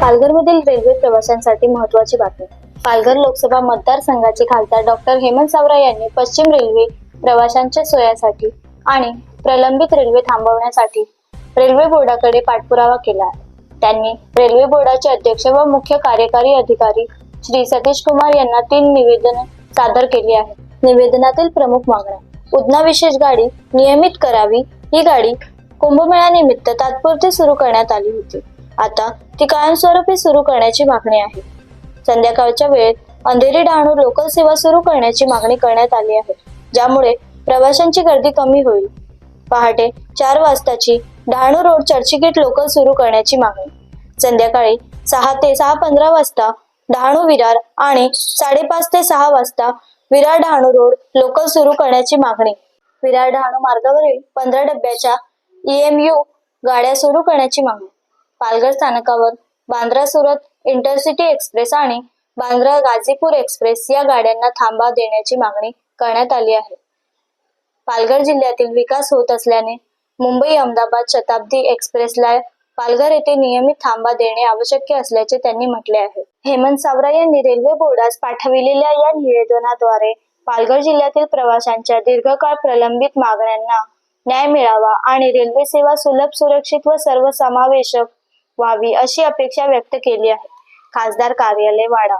पालघरमधील railway प्रवाशांसाठी महत्वाची बातमी. पालघर लोकसभा मतदारसंघाचे खासदार डॉक्टर हेमंत सावरा यांनी पश्चिम रेल्वे प्रवाशांच्या सोयासाठी आणि प्रलंबित रेल्वे थांबवण्यासाठी रेल्वे बोर्डाकडे पाठपुरावा केला आहे. त्यांनी रेल्वे बोर्डाचे अध्यक्ष व मुख्य कार्यकारी अधिकारी श्री सतीश कुमार यांना तीन निवेदन सादर केली आहेत. निवेदनातील प्रमुख मागण्या उधना विशेष गाडी नियमित करावी ही गाडी कुंभमेळ्यानिमित्त तात्पुरती सुरू करण्यात आली होती. आता ती कायमस्वरूपी सुरू करण्याची मागणी आहे. संध्याकाळच्या वेळेत अंधेरी डहाणू लोकल सेवा सुरू करण्याची मागणी करण्यात आली आहे ज्यामुळे प्रवाशांची गर्दी कमी होईल. पहाटे चार वाजताची डहाणू रोड चर्चगेट लोकल सुरू करण्याची मागणी. संध्याकाळी सहा ते सहा पंधरा वाजता डहाणू विरार आणि साडेपाच ते सहा वाजता विरार डहाणू रोड लोकल सुरू करण्याची मागणी. विरार डहाणू मार्गावरील पंधरा डब्याच्या ईएमयू गाड्या सुरू करण्याची मागणी. पालघर स्थानकावर बांद्रा सुरत इंटरसिटी एक्सप्रेस आणि बांद्रा गाझीपूर एक्सप्रेस या गाड्यांना थांबा देण्याची मागणी करण्यात आली आहे. पालघर जिल्ह्यातील विकास होत असल्याने मुंबई अहमदाबाद शताब्दी एक्सप्रेसला पालघर येथे नियमित थांबा देणे आवश्यक असल्याचे त्यांनी म्हटले आहे. हेमंत सावरा यांनी रेल्वे बोर्डास पाठविलेल्या या निवेदनाद्वारे पालघर जिल्ह्यातील प्रवाशांच्या दीर्घकाळ प्रलंबित मागण्यांना न्याय मिळावा आणि रेल्वे सेवा सुलभ सुरक्षित व सर्वसमावेशक व्हावी अशी अपेक्षा व्यक्त केली आहे. खासदार कार्यालय वाडा